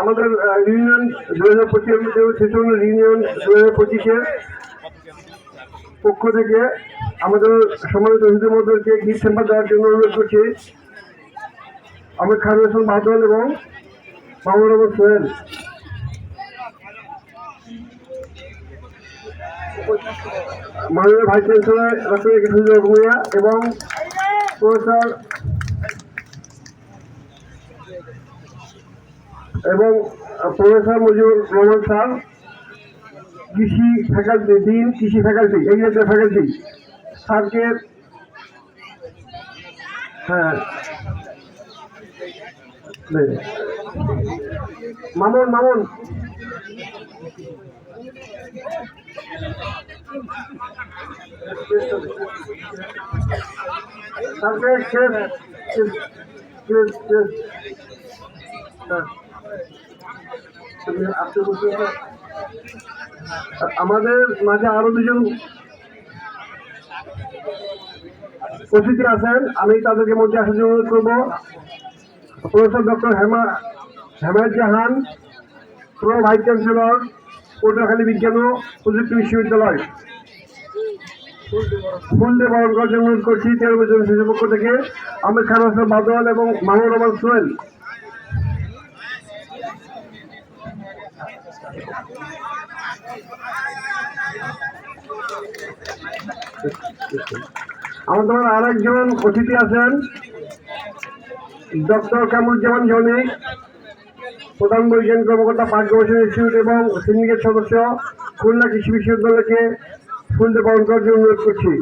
আমাদের ইউনিয়ন দু হাজার পঁচিশ ছেচল্লিশ ইউনিয়ন দু হাজার পঁচিশের পক্ষ থেকে আমাদের সম্মানিত মধ্যে গিফট চেম্বার দেওয়ার জন্য অনুরোধ করছি। আমি খান হোসেন বাদল এবং মামুন রহমান সোহেল। মাননীয় ভাইস চ্যান্সেলর ডক্টর ভূমিয়া এবং প্রফেসর এবং প্রফেসর মুজিবুর রহমান স্যার, কৃষি ফ্যাকাল্টি ডিন কৃষি ফ্যাকাল্টি এগ্রিকালচার ফ্যাকাল্টি স্যারকে হ্যাঁ নে। মামুন মামুন। স্যারকে আমাদের মাঝে আরও দুজন অতিথি আছেন। আমি তাদেরকে মধ্যে আসার জন্য অনুরোধ করব। Professor doctor Hema Hemayat Jahan, pro vice chancellor, Patuakhali বিজ্ঞান ও প্রযুক্তি বিশ্ববিদ্যালয়। ফুল দিয়ে বরণ করার জন্য অনুরোধ করছি। তেরো বছর পক্ষ থেকে আমির খান, হাসান বাদওয়াল এবং মাহমুদ রহমান সোহেল। আমাদের আরেকজন অতিথি আছেন, ডক্টর কামরুজ্জামান জনিক প্রধান বৈজ্ঞানিক কর্মকর্তা পার্ক গবেষণা ইনস্টিটিউট এবং সিন্ডিকেট সদস্য, খুলনা কৃষি বিশ্ববিদ্যালয়কে ফুল দিয়ে বরণ করার জন্য অনুরোধ করছি।